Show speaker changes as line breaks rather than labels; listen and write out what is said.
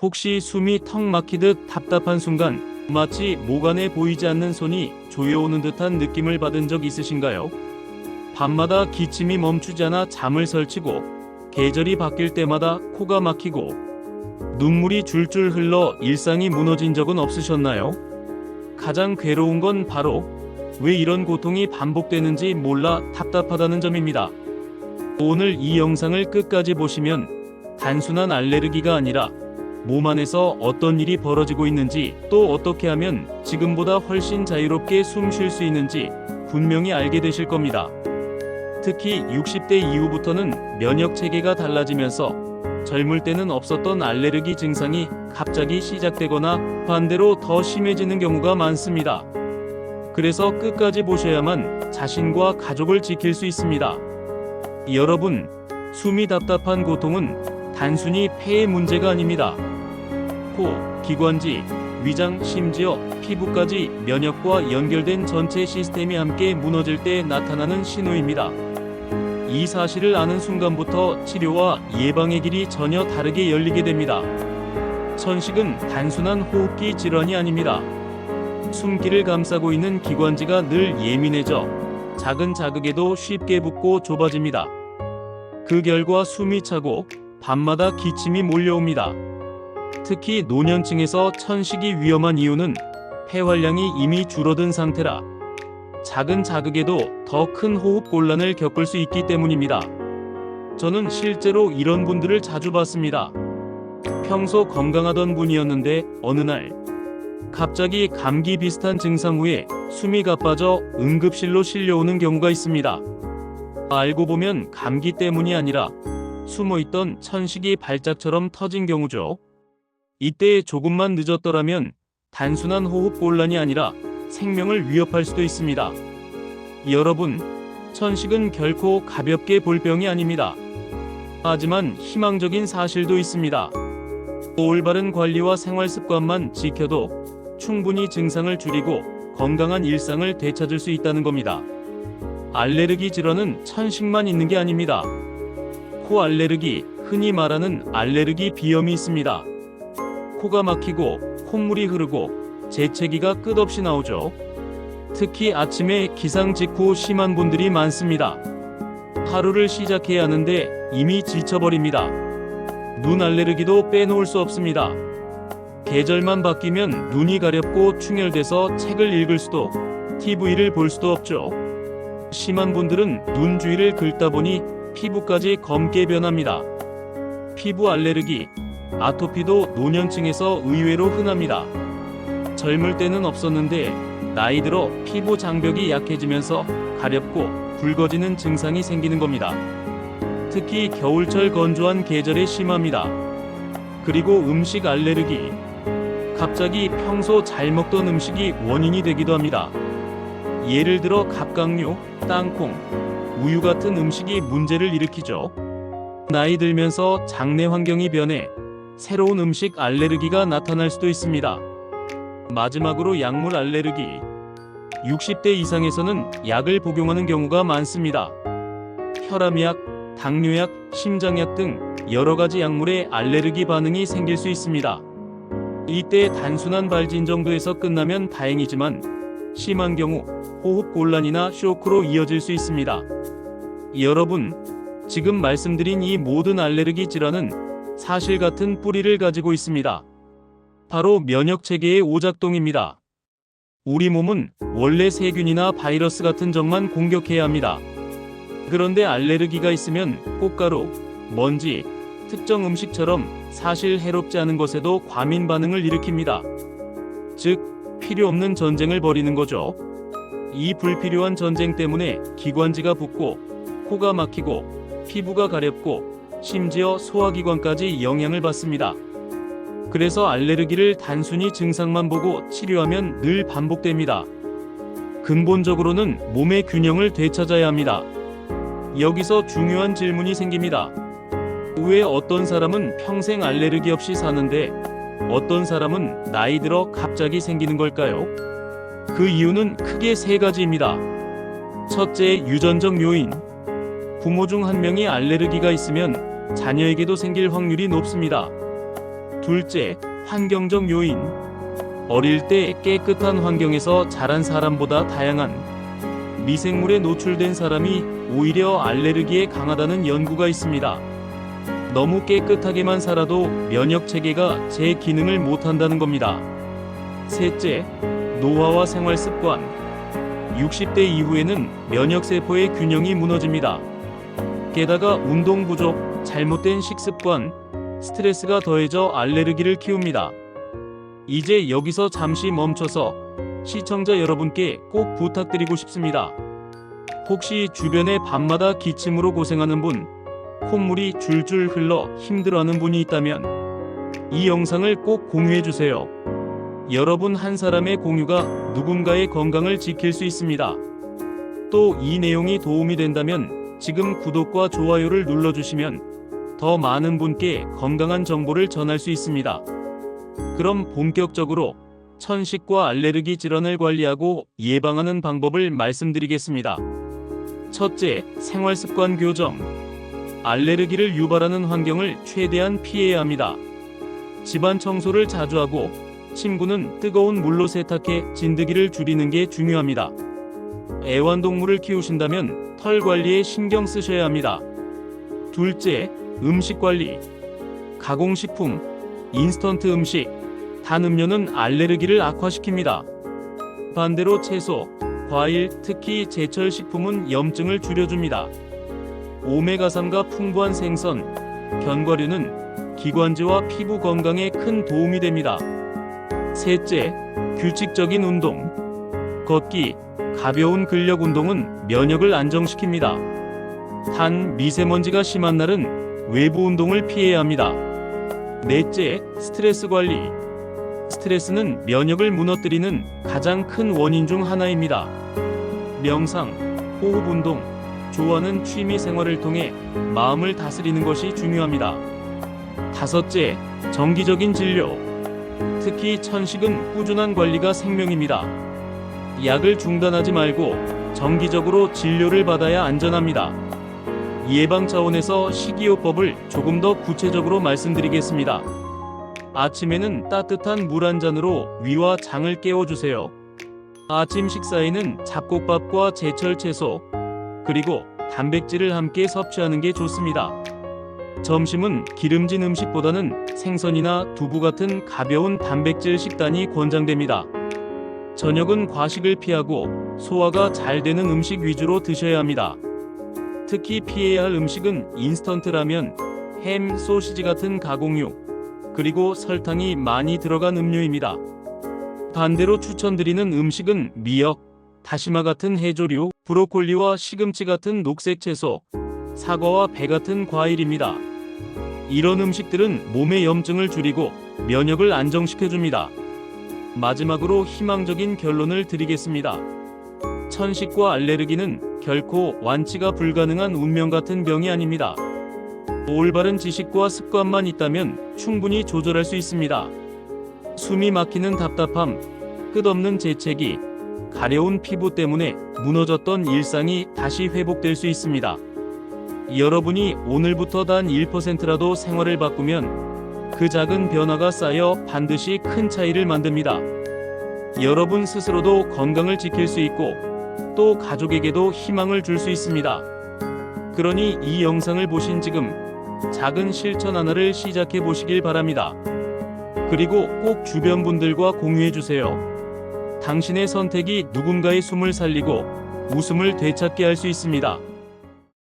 혹시 숨이 턱 막히듯 답답한 순간 마치 목 안에 보이지 않는 손이 조여오는 듯한 느낌을 받은 적 있으신가요? 밤마다 기침이 멈추지 않아 잠을 설치고 계절이 바뀔 때마다 코가 막히고 눈물이 줄줄 흘러 일상이 무너진 적은 없으셨나요? 가장 괴로운 건 바로 왜 이런 고통이 반복되는지 몰라 답답하다는 점입니다. 오늘 이 영상을 끝까지 보시면 단순한 알레르기가 아니라 몸 안에서 어떤 일이 벌어지고 있는지 또 어떻게 하면 지금보다 훨씬 자유롭게 숨 쉴 수 있는지 분명히 알게 되실 겁니다. 특히 60대 이후부터는 면역 체계가 달라지면서 젊을 때는 없었던 알레르기 증상이 갑자기 시작되거나 반대로 더 심해지는 경우가 많습니다. 그래서 끝까지 보셔야만 자신과 가족을 지킬 수 있습니다. 여러분, 숨이 답답한 고통은 단순히 폐의 문제가 아닙니다. 코, 기관지, 위장, 심지어 피부까지 면역과 연결된 전체 시스템이 함께 무너질 때 나타나는 신호입니다. 이 사실을 아는 순간부터 치료와 예방의 길이 전혀 다르게 열리게 됩니다. 천식은 단순한 호흡기 질환이 아닙니다. 숨기를 감싸고 있는 기관지가 늘 예민해져 작은 자극에도 쉽게 붓고 좁아집니다. 그 결과 숨이 차고 밤마다 기침이 몰려옵니다. 특히 노년층에서 천식이 위험한 이유는 폐활량이 이미 줄어든 상태라 작은 자극에도 더 큰 호흡 곤란을 겪을 수 있기 때문입니다. 저는 실제로 이런 분들을 자주 봤습니다. 평소 건강하던 분이었는데 어느 날 갑자기 감기 비슷한 증상 후에 숨이 가빠져 응급실로 실려오는 경우가 있습니다. 알고 보면 감기 때문이 아니라 숨어있던 천식이 발작처럼 터진 경우죠. 이때 조금만 늦었더라면 단순한 호흡 곤란이 아니라 생명을 위협할 수도 있습니다. 여러분, 천식은 결코 가볍게 볼 병이 아닙니다. 하지만 희망적인 사실도 있습니다. 올바른 관리와 생활 습관만 지켜도 충분히 증상을 줄이고 건강한 일상을 되찾을 수 있다는 겁니다. 알레르기 질환은 천식만 있는 게 아닙니다. 코 알레르기, 흔히 말하는 알레르기 비염이 있습니다. 코가 막히고 콧물이 흐르고 재채기가 끝없이 나오죠. 특히 아침에 기상 직후 심한 분들이 많습니다. 하루를 시작해야 하는데 이미 지쳐버립니다. 눈 알레르기도 빼놓을 수 없습니다. 계절만 바뀌면 눈이 가렵고 충혈돼서 책을 읽을 수도 TV를 볼 수도 없죠. 심한 분들은 눈 주위를 긁다 보니 피부까지 검게 변합니다. 피부 알레르기, 아토피도 노년층에서 의외로 흔합니다. 젊을 때는 없었는데 나이 들어 피부 장벽이 약해지면서 가렵고 붉어지는 증상이 생기는 겁니다. 특히 겨울철 건조한 계절에 심합니다. 그리고 음식 알레르기. 갑자기 평소 잘 먹던 음식이 원인이 되기도 합니다. 예를 들어 갑각류, 땅콩, 우유 같은 음식이 문제를 일으키죠. 나이 들면서 장내 환경이 변해 새로운 음식 알레르기가 나타날 수도 있습니다. 마지막으로 약물 알레르기. 60대 이상에서는 약을 복용하는 경우가 많습니다. 혈압약, 당뇨약, 심장약 등 여러 가지 약물에 알레르기 반응이 생길 수 있습니다. 이때 단순한 발진 정도에서 끝나면 다행이지만 심한 경우 호흡 곤란이나 쇼크로 이어질 수 있습니다. 여러분, 지금 말씀드린 이 모든 알레르기 질환은 사실 같은 뿌리를 가지고 있습니다. 바로 면역 체계의 오작동입니다. 우리 몸은 원래 세균이나 바이러스 같은 적만 공격해야 합니다. 그런데 알레르기가 있으면 꽃가루, 먼지, 특정 음식처럼 사실 해롭지 않은 것에도 과민 반응을 일으킵니다. 즉, 필요 없는 전쟁을 벌이는 거죠. 이 불필요한 전쟁 때문에 기관지가 붓고, 코가 막히고, 피부가 가렵고, 심지어 소화기관까지 영향을 받습니다. 그래서 알레르기를 단순히 증상만 보고 치료하면 늘 반복됩니다. 근본적으로는 몸의 균형을 되찾아야 합니다. 여기서 중요한 질문이 생깁니다. 왜 어떤 사람은 평생 알레르기 없이 사는데 어떤 사람은 나이 들어 갑자기 생기는 걸까요? 그 이유는 크게 세 가지입니다. 첫째, 유전적 요인. 부모 중 한 명이 알레르기가 있으면 자녀에게도 생길 확률이 높습니다. 둘째, 환경적 요인. 어릴 때 깨끗한 환경에서 자란 사람보다 다양한 미생물에 노출된 사람이 오히려 알레르기에 강하다는 연구가 있습니다. 너무 깨끗하게만 살아도 면역 체계가 제 기능을 못한다는 겁니다. 셋째, 노화와 생활 습관. 60대 이후에는 면역 세포의 균형이 무너집니다. 게다가 운동 부족, 잘못된 식습관, 스트레스가 더해져 알레르기를 키웁니다. 이제 여기서 잠시 멈춰서 시청자 여러분께 꼭 부탁드리고 싶습니다. 혹시 주변에 밤마다 기침으로 고생하는 분, 콧물이 줄줄 흘러 힘들어하는 분이 있다면 이 영상을 꼭 공유해 주세요. 여러분 한 사람의 공유가 누군가의 건강을 지킬 수 있습니다. 또 이 내용이 도움이 된다면 지금 구독과 좋아요를 눌러주시면 더 많은 분께 건강한 정보를 전할 수 있습니다. 그럼 본격적으로 천식과 알레르기 질환을 관리하고 예방하는 방법을 말씀드리겠습니다. 첫째, 생활습관 교정. 알레르기를 유발하는 환경을 최대한 피해야 합니다. 집안 청소를 자주 하고 침구는 뜨거운 물로 세탁해 진드기를 줄이는 게 중요합니다. 애완동물을 키우신다면 털 관리에 신경 쓰셔야 합니다. 둘째, 음식 관리. 가공식품, 인스턴트 음식, 단 음료는 알레르기를 악화시킵니다. 반대로 채소, 과일, 특히 제철 식품은 염증을 줄여줍니다. 오메가3가 풍부한 생선, 견과류는 기관지와 피부 건강에 큰 도움이 됩니다. 셋째, 규칙적인 운동. 걷기, 가벼운 근력 운동은 면역을 안정시킵니다. 단, 미세먼지가 심한 날은 외부 운동을 피해야 합니다. 넷째, 스트레스 관리. 스트레스는 면역을 무너뜨리는 가장 큰 원인 중 하나입니다. 명상, 호흡 운동, 좋아하는 취미 생활을 통해 마음을 다스리는 것이 중요합니다. 다섯째, 정기적인 진료. 특히 천식은 꾸준한 관리가 생명입니다. 약을 중단하지 말고 정기적으로 진료를 받아야 안전합니다. 예방 차원에서 식이요법을 조금 더 구체적으로 말씀드리겠습니다. 아침에는 따뜻한 물 한 잔으로 위와 장을 깨워주세요. 아침 식사에는 잡곡밥과 제철 채소, 그리고 단백질을 함께 섭취하는 게 좋습니다. 점심은 기름진 음식보다는 생선이나 두부 같은 가벼운 단백질 식단이 권장됩니다. 저녁은 과식을 피하고 소화가 잘 되는 음식 위주로 드셔야 합니다. 특히 피해야 할 음식은 인스턴트 라면, 햄, 소시지 같은 가공육, 그리고 설탕이 많이 들어간 음료입니다. 반대로 추천드리는 음식은 미역, 다시마 같은 해조류, 브로콜리와 시금치 같은 녹색 채소, 사과와 배 같은 과일입니다. 이런 음식들은 몸의 염증을 줄이고 면역을 안정시켜줍니다. 마지막으로 희망적인 결론을 드리겠습니다. 천식과 알레르기는 결코 완치가 불가능한 운명 같은 병이 아닙니다. 올바른 지식과 습관만 있다면 충분히 조절할 수 있습니다. 숨이 막히는 답답함, 끝없는 재채기, 가려운 피부 때문에 무너졌던 일상이 다시 회복될 수 있습니다. 여러분이 오늘부터 단 1%라도 생활을 바꾸면 그 작은 변화가 쌓여 반드시 큰 차이를 만듭니다. 여러분 스스로도 건강을 지킬 수 있고 또 가족에게도 희망을 줄 수 있습니다. 그러니 이 영상을 보신 지금 작은 실천 하나를 시작해 보시길 바랍니다. 그리고 꼭 주변 분들과 공유해 주세요. 당신의 선택이 누군가의 숨을 살리고 웃음을 되찾게 할 수 있습니다.